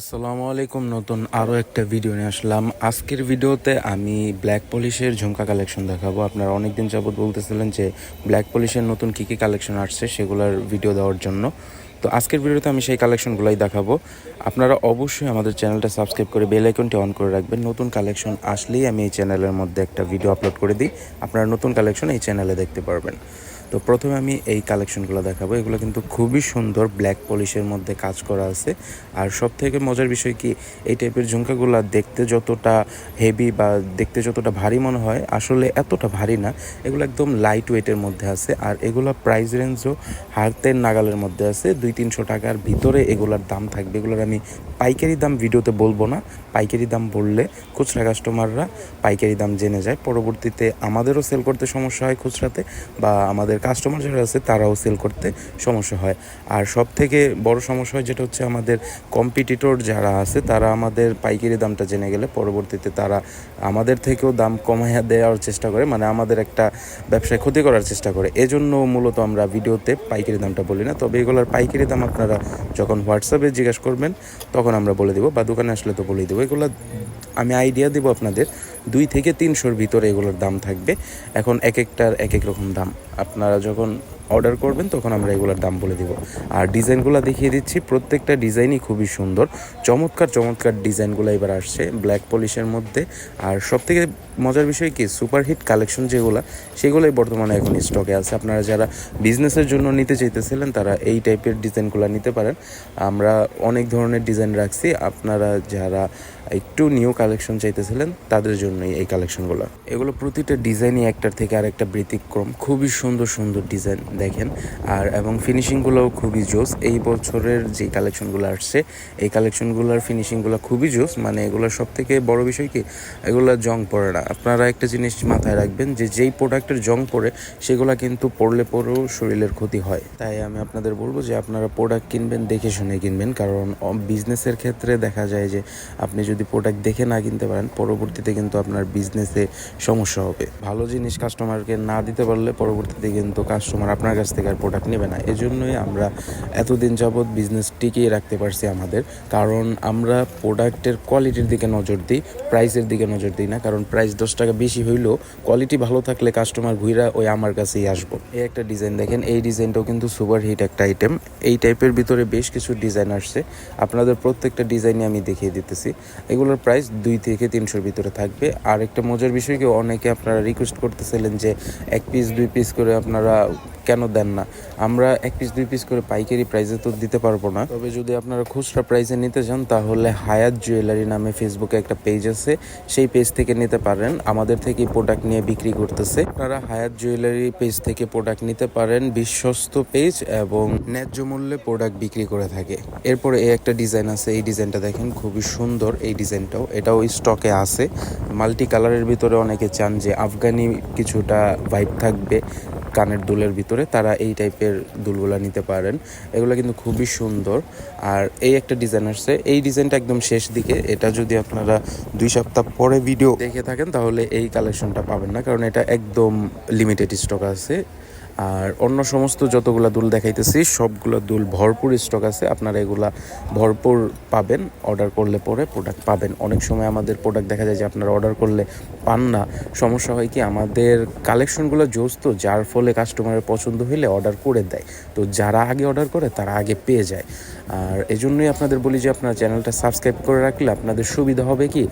আসসালামু আলাইকুম, নতুন আরও একটা ভিডিও নিয়ে আসলাম। আজকের ভিডিওতে আমি ব্ল্যাক পলিশের ঝুমকা কালেকশন দেখাবো। আপনারা অনেকদিন যাবত বলতেছিলেন যে ব্ল্যাক পলিশের নতুন কী কী কালেকশন আসছে সেগুলোর ভিডিও দেওয়ার জন্য। তো আজকের ভিডিওতে আমি সেই কালেকশনগুলোই দেখাবো। আপনারা অবশ্যই আমাদের চ্যানেলটা সাবস্ক্রাইব করে বেল আইকনটি অন করে রাখবেন। নতুন কালেকশন আসলেই আমি এই চ্যানেলের মধ্যে একটা ভিডিও আপলোড করে দিই। আপনারা নতুন কালেকশন এই চ্যানেলে দেখতে পারবেন। তো প্রথমে আমি এই কালেকশনগুলো দেখাবো। এগুলো কিন্তু খুবই সুন্দর ব্ল্যাক পলিশের মধ্যে কাজ করা আছে। আর সব থেকে মজার বিষয় কি, এই টাইপের ঝুমকাগুলো দেখতে যতটা হেভি বা দেখতে যতটা ভারী মনে হয়, আসলে এতটা ভারী না। এগুলো একদম লাইট ওয়েটের মধ্যে আছে। আর এগুলো প্রাইস রেঞ্জও হাতের নাগালের মধ্যে আছে। দুই তিনশো টাকার ভিতরে এগুলোর দাম থাকবে। এগুলোর আমি পাইকারি দাম ভিডিওতে বলব না। পাইকারি দাম বললে খুচরা কাস্টমাররা পাইকারি দাম জেনে যায়। পরবর্তীতে আমাদেরও সেল করতে সমস্যা হয় খুচরাতে বা আমাদের কাস্টমার যারা আছে, তারাও সেল করতে সমস্যা হয়। আর সব থেকে বড় সমস্যা হয় যেটা হচ্ছে আমাদের কম্পিটিটর যারা আছে, তারা আমাদের পাইকারি দামটা জেনে গেলে পরবর্তীতে তারা আমাদের থেকেও দাম কমাইয়া দেওয়ার চেষ্টা করে মানে আমাদের একটা ব্যবসায় ক্ষতি করার চেষ্টা করে। এজন্য মূলত আমরা ভিডিওতে পাইকারি দামটা বলি না, তবে এগুলোর পাইকারি দাম আপনারা যখন হোয়াটসঅ্যাপে জিজ্ঞাসা করবেন, তখন আমরা বলে দেবো বা দোকানে আসলে তো বলেই দেবো। এগুলো আমি আইডিয়া দেবো আপনাদের, দুই থেকে তিনশোর ভিতরে এগুলোর দাম থাকবে। এখন এক একটার এক এক রকম দাম। আপনারা যখন অর্ডার করবেন, তখন আমরা এগুলোর দাম বলে দিব। আর ডিজাইনগুলো দেখিয়ে দিচ্ছি, প্রত্যেকটা ডিজাইনই খুবই সুন্দর। চমৎকার চমৎকার ডিজাইনগুলো এবার আসছে ব্ল্যাক পলিশের মধ্যে। আর সব থেকে মজার বিষয় কি সুপারহিট কালেকশন যেগুলো, সেগুলোই বর্তমানে এখন স্টকে আছে। আপনারা যারা বিজনেসের জন্য নিতে চাইতেছিলেন, তারা এই টাইপের ডিজাইনগুলো নিতে পারেন। আমরা অনেক ধরনের ডিজাইন রাখছি। আপনারা যারা একটু নিউ কালেকশন চাইতেছিলেন, তাদের জন্যই এই কালেকশনগুলো এগুলো প্রতিটা ডিজাইনই একটার থেকে আরেকটা ব্যতিক্রম। খুবই সুন্দর সুন্দর ডিজাইন দেখেন। আর, এবং ফিনিশিংগুলোও খুবই জোস। এই বছরের যে কালেকশনগুলো আসছে, এই কালেকশনগুলোর ফিনিশিংগুলো খুবই জোস। মানে এগুলোর সব থেকে বড় বিষয় কি, এগুলো জং পড়ে না। আপনারা একটা জিনিস মাথায় রাখবেন যে, যেই প্রোডাক্টের জং পড়ে, সেগুলো কিন্তু পড়লে পরেও শরীরের ক্ষতি হয়। তাই আমি আপনাদের বলব যে, আপনারা প্রোডাক্ট কিনবেন, দেখে শুনে কিনবেন। কারণ বিজনেসের ক্ষেত্রে দেখা যায় যে, আপনি যদি প্রোডাক্ট দেখে না কিনতে পারেন, পরবর্তীতে কিন্তু আপনার বিজনেসে সমস্যা হবে। ভালো জিনিস কাস্টমারকে না দিতে পারলে পরবর্তীতে কিন্তু কাস্টমার আপনার কাছ থেকে আর প্রোডাক্ট নেবে না। এজন্যই আমরা এতদিন যাবৎ বিজনেস টিকিয়ে রাখতে পারছি আমাদের। কারণ আমরা প্রোডাক্টের কোয়ালিটির দিকে নজর দিই প্রাইসের দিকে নজর দিই না। কারণ প্রাইস দশ টাকা বেশি হইলেও কোয়ালিটি ভালো থাকলে কাস্টমার ঘুরা ওই আমার কাছেই আসব। এই একটা ডিজাইন দেখেন, এই ডিজাইনটাও কিন্তু সুপার হিট একটা আইটেম এই টাইপের ভিতরে বেশ কিছু ডিজাইন আসছে। আপনাদের প্রত্যেকটা ডিজাইনই আমি দেখিয়ে দিতেছি। এগুলোর প্রাইস দুই থেকে তিনশোর ভিতরে থাকবে। আর একটা মজার বিষয় কি, অনেকে আপনারা রিকোয়েস্ট করতেছিলেন যে এক পিস দুই পিস করে আপনারা কেন দেন না? আমরা এক পিস দুই পিস করে পাইকারি প্রাইসে তো দিতে পারব না। তবে যদি আপনারা খুচরা প্রাইসে নিতে চান, তাহলে হায়াত জুয়েলারি নামে ফেসবুকে একটা পেজ আছে। সেই পেজ থেকে নিতে পারেন। আমাদের থেকে প্রোডাক্ট নিয়ে বিক্রি করতেছে। আপনারা হায়াত জুয়েলারি পেজ থেকে প্রোডাক্ট নিতে পারেন, বিশ্বস্ত পেজ এবং ন্যায্য মূল্যে প্রোডাক্ট বিক্রি করে থাকে। এরপরে এই একটা ডিজাইন আছে। এই ডিজাইনটা দেখেন, খুবই সুন্দর এই ডিজাইনটাও এটাও স্টকে আছে। মাল্টি কালারের ভিতরে অনেকে চান যে আফগানি কিছুটা ভাইব থাকবে। কানের দুলের ভিতরে তারা এই টাইপের দুলগুলো নিতে পারেন। এগুলো কিন্তু খুবই সুন্দর। আর এই একটা ডিজাইন আসছে। এই ডিজাইনটা একদম শেষ দিকে। এটা যদি আপনারা দুই সপ্তাহ পরে ভিডিও দেখে থাকেন, তাহলে এই কালেকশনটা পাবেন না। কারণ এটা একদম লিমিটেড স্টক আছে। আর অন্য সমস্ত যতগুলো দুল দেখাইতেছি, সবগুলো দুল ভরপুর স্টক আছে। আপনারা এগুলা ভরপুর পাবেন অর্ডার করলে পরে প্রোডাক্ট পাবেন। অনেক সময় আমাদের প্রোডাক্ট দেখা যায় যে আপনারা অর্ডার করলে পান না। সমস্যা হয় কি, আমাদের কালেকশনগুলো জোস তো, যার ফলে কাস্টমারের পছন্দ হইলে অর্ডার করে দেয়। তো যারা আগে অর্ডার করে, তারা আগে পেয়ে যায়। আর এজন্যই আপনাদের বলি যে, আপনার চ্যানেলটা সাবস্ক্রাইব করে রাখলে আপনাদের সুবিধা হবে কি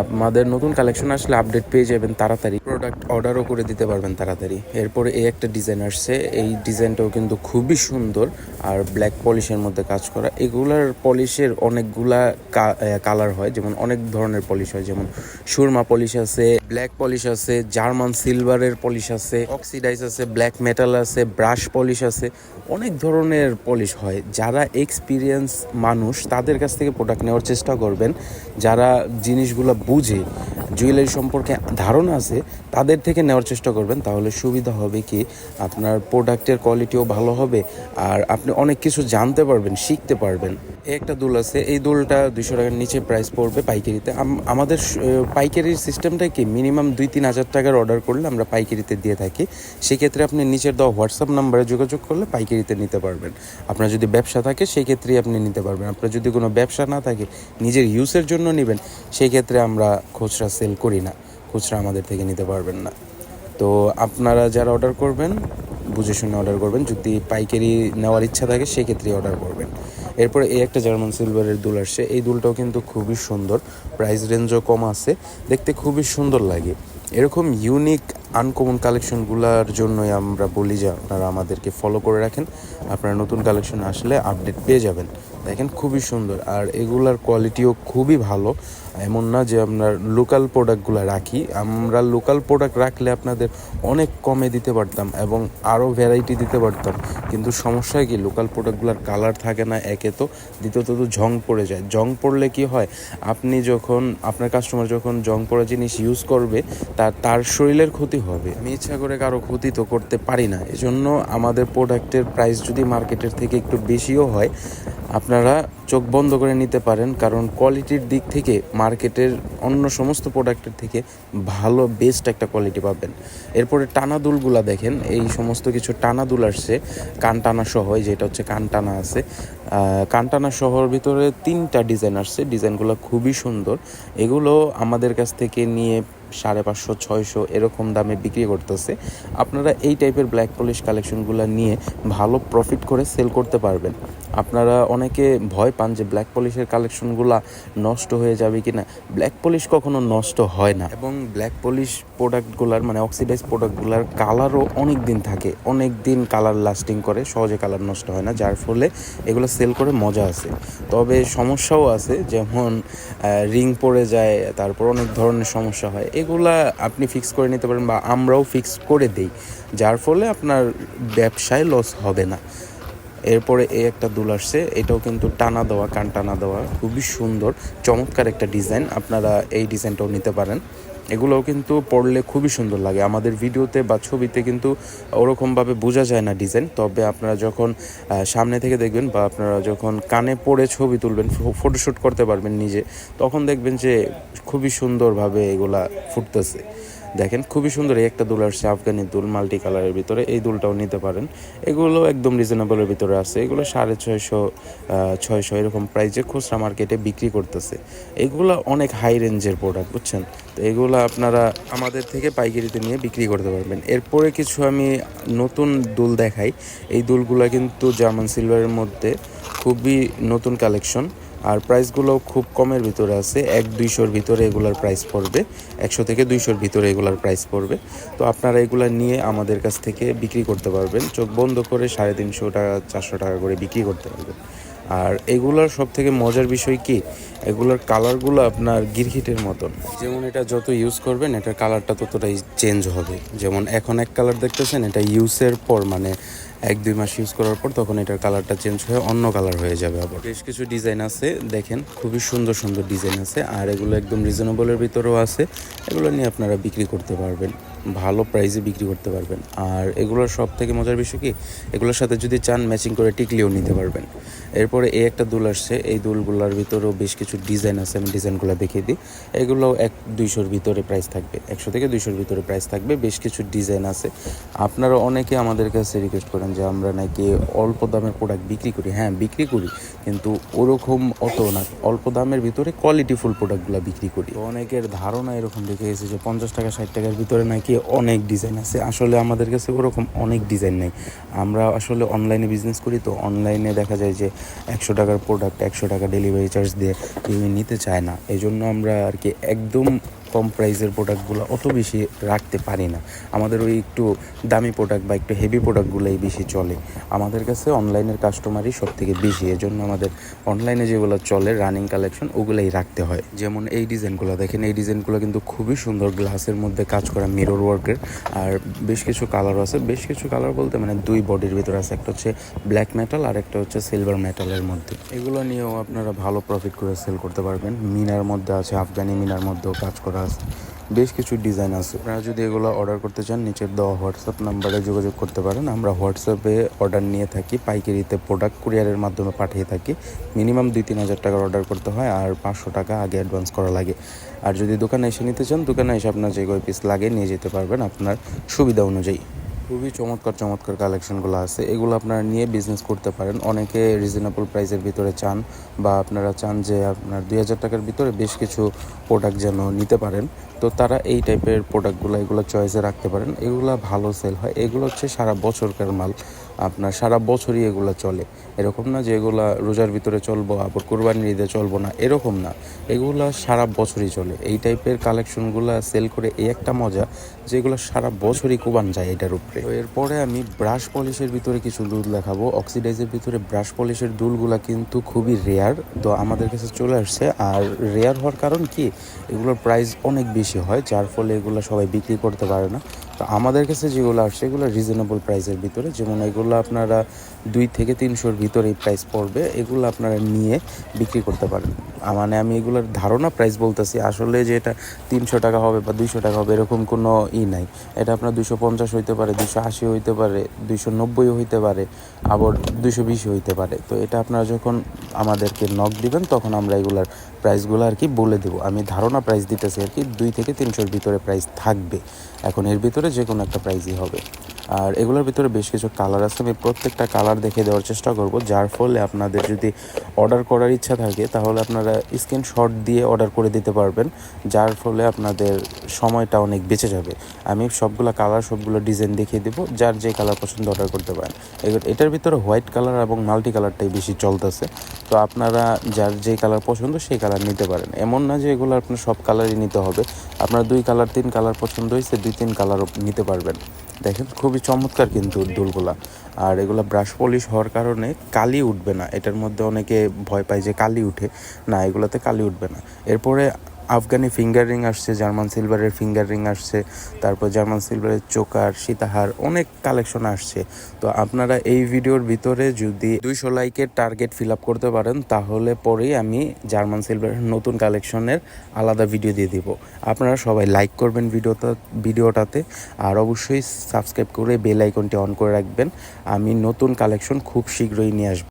আমাদের নতুন কালেকশন আসলে আপডেট পেয়ে যাবেন তাড়াতাড়ি। প্রোডাক্ট অর্ডারও করে দিতে পারবেন তাড়াতাড়ি। এরপরে এই একটা ডিজাইন আসছে, এই ডিজাইনটাও কিন্তু খুবই সুন্দর। আর ব্ল্যাক পলিশের মধ্যে কাজ করা, এগুলার পলিশের অনেকগুলা কালার হয়। যেমন অনেক ধরনের পলিশ হয়, যেমন সুরমা পলিশ আছে ব্ল্যাক পলিশ আছে, জার্মান সিলভারের পলিশ আছে অক্সিডাইজ আছে ব্ল্যাক মেটাল আছে ব্রাশ পলিশ আছে। অনেক ধরনের পলিশ হয়। যারা এক্সপিরিয়েন্স মানুষ, তাদের কাছ থেকে প্রোডাক্ট নেওয়ার চেষ্টা করবেন। যারা জিনিসগুলো বুঝে জুয়েলারি সম্পর্কে ধারণা আছে, তাদের থেকে নেওয়ার চেষ্টা করবেন। তাহলে সুবিধা হবে কি? আপনার আপনার প্রোডাক্টের কোয়ালিটিও ভালো হবে আর আপনি অনেক কিছু জানতে পারবেন, শিখতে পারবেন। একটা দুল আছে, এই দুলটা দুশো টাকার নিচে প্রাইস পড়বে পাইকারিতে। আমাদের পাইকারির সিস্টেমটা কি? মিনিমাম দুই তিন হাজার টাকার অর্ডার করলে আমরা পাইকারিতে দিয়ে থাকি। সেক্ষেত্রে আপনি নিচের দেওয়া হোয়াটসঅ্যাপ নাম্বারে যোগাযোগ করলে পাইকারিতে নিতে পারবেন। আপনার যদি ব্যবসা থাকে সেই ক্ষেত্রেই আপনি নিতে পারবেন। আপনার যদি কোনো ব্যবসা না থাকে, নিজের ইউজের জন্য নেবেন সেই ক্ষেত্রে আমরা খুচরা সেল করি না। খুচরা আমাদের থেকে নিতে পারবেন না। তো আপনারা যারা অর্ডার করবেন বুঝে শুনে অর্ডার করবেন। যদি পাইকারি নেওয়ার ইচ্ছা থাকে, সেক্ষেত্রেই অর্ডার করবেন। এরপরে এই একটা জার্মান সিলভারের দুল আসছে। এই দুলটাও কিন্তু খুবই সুন্দর। প্রাইস রেঞ্জও কম আছে। দেখতে খুবই সুন্দর লাগে। এরকম ইউনিক আনকমন কালেকশনগুলোর জন্যই আমরা বলি যে আপনারা আমাদেরকে ফলো করে রাখেন। আপনারা নতুন কালেকশন আসলে আপডেট পেয়ে যাবেন। দেখেন খুবই সুন্দর। আর এগুলার কোয়ালিটিও খুবই ভালো। এমন না যে আপনার লোকাল প্রোডাক্টগুলো রাখি। আমরা লোকাল প্রোডাক্ট রাখলে আপনাদের অনেক কমে দিতে পারতাম এবং আরও ভ্যারাইটি দিতে পারতাম। কিন্তু সমস্যা কি? লোকাল প্রোডাক্টগুলোর কালার থাকে না, একে তো দ্বিতীয়ত তো জং পড়ে যায়। জং পড়লে কি হয়? আপনি যখন, আপনার কাস্টমার যখন জং পড়া জিনিস ইউজ করবে, তার তার শরীরের ক্ষতি হবে। আমি ইচ্ছা করে কারও ক্ষতি তো করতে পারি না। এজন্য আমাদের প্রোডাক্টের প্রাইস যদি মার্কেটের থেকে একটু বেশিও হয়, আপনারা চোখ বন্ধ করে নিতে পারেন। কারণ কোয়ালিটির দিক থেকে মার্কেটের অন্য সমস্ত প্রোডাক্টের থেকে ভালো, বেস্ট একটা কোয়ালিটি পাবেন। এরপরে টানা দুলগুলা দেখেন। এই সমস্ত কিছু টানা দুল আসছে। কান টানা সহ যেটা হচ্ছে কান টানা আছে। কান টানা শহর ভিতরে তিনটা ডিজাইন আসছে। ডিজাইনগুলো খুবই সুন্দর। এগুলো আমাদের কাছ থেকে নিয়ে সাড়ে পাঁচশো, ছয়শো এরকম দামে বিক্রি করতেছে। আপনারা এই টাইপের ব্ল্যাক পলিশ কালেকশনগুলো নিয়ে ভালো প্রফিট করে সেল করতে পারবেন। আপনারা অনেকে ভয় পান যে ব্ল্যাক পলিশের কালেকশনগুলো নষ্ট হয়ে যাবে কি না ব্ল্যাক পলিশ কখনো নষ্ট হয় না। এবং ব্ল্যাক পলিশ প্রোডাক্টগুলার মানে অক্সিডাইজ প্রোডাক্টগুলার কালারও অনেক দিন থাকে। অনেক দিন কালার লাস্টিং করে, সহজে কালার নষ্ট হয় না। যার ফলে এগুলো সেল করে মজা আছে। তবে সমস্যাও আছে, যেমন রিং পড়ে যায়, তারপর অনেক ধরনের সমস্যা হয়। এগুলা আপনি ফিক্স করে নিতে পারেন বা আমরাও ফিক্স করে দেই। যার ফলে আপনার ব্যবসায় লস হবে না। এরপরে এই একটা দুল আসছে, এটাও কিন্তু টানা দেওয়া, কান টানা দেওয়া, খুবই সুন্দর, চমৎকার একটা ডিজাইন আপনারা এই ডিজাইনটাও নিতে পারেন। এগুলোও কিন্তু পড়লে খুবই সুন্দর লাগে। আমাদের ভিডিওতে বা ছবিতে কিন্তু ওরকমভাবে বোঝা যায় না ডিজাইন। তবে আপনারা যখন সামনে থেকে দেখবেন বা আপনারা যখন কানে পড়ে ছবি তুলবেন ফটোশ্যুট করতে পারবেন নিজে, তখন দেখবেন যে খুবই সুন্দরভাবে এগুলা ফুটতেছে। দেখেন, খুবই সুন্দর এই একটা দুল আসছে আফগানি দুল, মাল্টি কালারের ভিতরে। এই দুলটাও নিতে পারেন। এগুলো একদম রিজনেবলের ভিতরে আছে। এগুলো সাড়ে ছয়শো ছয়শো এরকম প্রাইজে খুচরা মার্কেটে বিক্রি করতেছে। এগুলো অনেক হাই রেঞ্জের প্রোডাক্ট বুঝছেন? তো এগুলো আপনারা আমাদের থেকে পাইকারিতে নিয়ে বিক্রি করতে পারবেন। এরপরে কিছু আমি নতুন দুল দেখাই। এই দুলগুলো কিন্তু জার্মান সিলভারের মধ্যে খুবই নতুন কালেকশন আর প্রাইসগুলো খুব কমের ভিতরে আছে, এক দুইশোর ভিতরে এগুলার প্রাইস পড়বে, একশো থেকে দুইশোর ভিতরে এগুলার প্রাইস পড়বে। তো আপনারা এগুলা নিয়ে আমাদের কাছ থেকে বিক্রি করতে পারবেন, চোখ বন্ধ করে সাড়ে তিনশো টাকা, চারশো টাকা করে বিক্রি করতে পারবেন। আর এগুলার সব থেকে মজার বিষয় কি? এগুলোর কালারগুলো আপনার গিরগিটের মতন। যেমন এটা যত ইউজ করবেন, এটার কালারটা ততটাই চেঞ্জ হবে। যেমন এখন এক কালার দেখতেছেন, এটা ইউজের পর মানে এক, দুই মাস ইউজ করার পর তখন এটার কালারটা চেঞ্জ হয়ে অন্য কালার হয়ে যাবে আবার। বেশ কিছু ডিজাইন আছে, দেখেন, খুবই সুন্দর সুন্দর ডিজাইন আছে, আর এগুলো একদম রিজনেবলের ভিতরেও আছে, এগুলো নিয়ে আপনারা বিক্রি করতে পারবেন। ভালো প্রাইসে বিক্রি করতে পারবেন। আর এগুলোর সব থেকে মজার বিষয় কি, এগুলোর সাথে যদি চান ম্যাচিং করে টিকলিও নিতে পারবেন। এরপরে এই একটা দুল আসছে, এই দুলগুলোর ভিতরেও বেশ কিছু ডিজাইন আছে, আমি ডিজাইনগুলো দেখিয়ে দিই। এগুলো এক দুইশোর ভিতরে প্রাইস থাকবে, একশো থেকে দুইশোর ভিতরে প্রাইস থাকবে, বেশ কিছু ডিজাইন আছে। আপনারা অনেকে আমাদের কাছে রিকোয়েস্ট করেন যে আমরা নাকি অল্প দামের প্রোডাক্ট বিক্রি করি। হ্যাঁ বিক্রি করি, কিন্তু ওরকম অত না। অল্প দামের ভিতরে কোয়ালিটিফুল প্রোডাক্টগুলো বিক্রি করি। অনেকের ধারণা এরকম দেখে গেছে যে পঞ্চাশ টাকা, ষাট টাকার ভিতরে নাকি অনেক ডিজাইন আছে। আসলে আমাদের কাছে ওরকম অনেক ডিজাইন নেই। আমরা আসলে অনলাইনে বিজনেস করি তো অনলাইনে দেখা যায় যে একশো টাকার প্রোডাক্ট একশো টাকা ডেলিভারি চার্জ দিয়ে কেউ নিতে চায় না। এই জন্য আমরা আর কি একদম কম প্রাইসের প্রোডাক্টগুলো অত বেশি রাখতে পারি না। আমাদের ওই একটু দামি প্রোডাক্ট বা একটু হেভি প্রোডাক্টগুলোই বেশি চলে। আমাদের কাছে অনলাইনের কাস্টমারই সব থেকে বেশি। এজন্য আমাদের অনলাইনে যেগুলো চলে রানিং কালেকশন ওগুলোই রাখতে হয়। যেমন এই ডিজাইনগুলো দেখেন, এই ডিজাইনগুলো কিন্তু খুবই সুন্দর গ্লাসের মধ্যে কাজ করা মিরর ওয়ার্কের আর বেশ কিছু কালারও আছে। বেশ কিছু কালার বলতে মানে দুই বডির ভিতরে আছে। একটা হচ্ছে ব্ল্যাক মেটাল আর একটা হচ্ছে সিলভার মেটালের মধ্যে। এগুলো নিয়েও আপনারা ভালো প্রফিট করে সেল করতে পারবেন। মিনার মধ্যে আছে, আফগানি মিনার মধ্যেও কাজ করা করা বেশ কিছু ডিজাইন আছে। আপনারা যদি এগুলো অর্ডার করতে চান, নিচের দেওয়া হোয়াটসঅ্যাপ নাম্বারে যোগাযোগ করতে পারেন। আমরা হোয়াটসঅ্যাপে অর্ডার নিয়ে থাকি, পাইকারিতে প্রোডাক্ট কুরিয়ারের মাধ্যমে পাঠিয়ে থাকি। মিনিমাম দুই তিন হাজার টাকার অর্ডার করতে হয় আর পাঁচশো টাকা আগে অ্যাডভান্স করা লাগে। আর যদি দোকানে এসে নিতে চান, দোকানে এসে আপনার যে কয় পিস লাগে, নিয়ে যেতে পারবেন আপনার সুবিধা অনুযায়ী। খুবই চমৎকার চমৎকার কালেকশনগুলো আছে। এগুলো আপনারা নিয়ে বিজনেস করতে পারেন। অনেকে রিজনেবল প্রাইসের ভিতরে চান বা আপনারা চান যে আপনার দুই হাজার টাকার ভিতরে বেশ কিছু প্রোডাক্ট যেন নিতে পারেন। তো তারা এই টাইপের প্রোডাক্টগুলো এগুলো চয়েসে রাখতে পারেন। এগুলো ভালো সেল হয়। এগুলো হচ্ছে সারা বছরকার মাল। আপনার সারা বছরই এগুলো চলে। এরকম না যে এগুলা রোজার ভিতরে চলবো, আবার কোরবানির ঈদে চলবো না, এরকম না। এগুলো সারা বছরই চলে। এই টাইপের কালেকশনগুলো সেল করে এই একটা মজা যেগুলো সারা বছরই কোবান যায় এটার উপরে। এরপরে আমি ব্রাশ পলিশের ভিতরে কিছু দুল দেখাবো। অক্সিডাইজের ভিতরে ব্রাশ পলিশের দুলগুলা কিন্তু খুবই রেয়ার তো আমাদের কাছে চলে আসছে। আর রেয়ার হওয়ার কারণ কি? এগুলোর প্রাইস অনেক বেশি হয়, যার ফলে এগুলো সবাই বিক্রি করতে পারে না। তো আমাদের কাছে যেগুলো আসছে এগুলো রিজনেবল প্রাইসের ভিতরে। যেমন এগুলো আপনারা দুই থেকে তিনশোর ভিতরেই প্রাইস পড়বে, এগুলো আপনারা নিয়ে বিক্রি করতে পারেন। মানে আমি এগুলোর ধারণা প্রাইস বলতেছি, আসলে যে এটা তিনশো টাকা হবে বা দুইশো টাকা হবে এরকম কোনো ই নাই। এটা আপনার দুশো পঞ্চাশ হইতে পারে দুশো আশি হইতে পারে, দুইশো নব্বই হইতে পারে, আবার দুশো বিশ হইতে পারে। তো এটা আপনারা যখন আমাদেরকে নক দিবেন, তখন আমরা এগুলার প্রাইসগুলো আর কি বলে দেবো। আমি ধারণা প্রাইস দিতেছি আর কি, দুই থেকে তিনশোর ভিতরে প্রাইস থাকবে। এখন এর ভিতরে যে কোনো একটা প্রাইসই হবে। আর এগুলোর ভিতরে বেশ কিছু কালার আছে, আমি প্রত্যেকটা কালার দেখে দেওয়ার চেষ্টা করব, যার ফলে আপনাদের যদি অর্ডার করার ইচ্ছা থাকে, তাহলে আপনারা স্ক্রিনশট দিয়ে অর্ডার করে দিতে পারবেন, যার ফলে আপনাদের সময়টা অনেক বেঁচে যাবে। আমি সবগুলো কালার সবগুলো ডিজাইন দেখিয়ে দেবো, যার যে কালার পছন্দ অর্ডার করতে পারেন। এটার ভিতরে হোয়াইট কালার এবং মাল্টি কালারটাই বেশি চলতেছে। তো আপনারা যার যে কালার পছন্দ, সেই কালার নিতে পারেন। এমন না যে এগুলো আপনার সব কালারই নিতে হবে। আপনার দুই কালার তিন কালার পছন্দ হয়েছে দুই, তিন কালারও নিতে পারবেন। দেখেন, খুবই চমৎকার কিন্তু দুলগুলা আর এগুলো ব্রাশ পলিশ হওয়ার কারণে কালি উঠবে না। এটার মধ্যে অনেকে ভয় পায় যে কালি উঠে। না, এগুলোতে কালি উঠবে না। এরপরে আফগানি ফিঙ্গার রিং আসছে, জার্মান সিলভারের ফিঙ্গার রিং আসছে, তারপর জার্মান সিলভারের চোকার, সীতাহার অনেক কালেকশন আসছে। তো আপনারা এই ভিডিওর ভিতরে যদি দুইশো লাইকের টার্গেট ফিল আপ করতে পারেন, তাহলে পরেই আমি জার্মান সিলভারের নতুন কালেকশনের আলাদা ভিডিও দিয়ে দিব। আপনারা সবাই লাইক করবেন ভিডিওটা, ভিডিওটাতে, আর অবশ্যই সাবস্ক্রাইব করে বেল আইকনটি অন করে রাখবেন। আমি নতুন কালেকশন খুব শীঘ্রই নিয়ে আসব।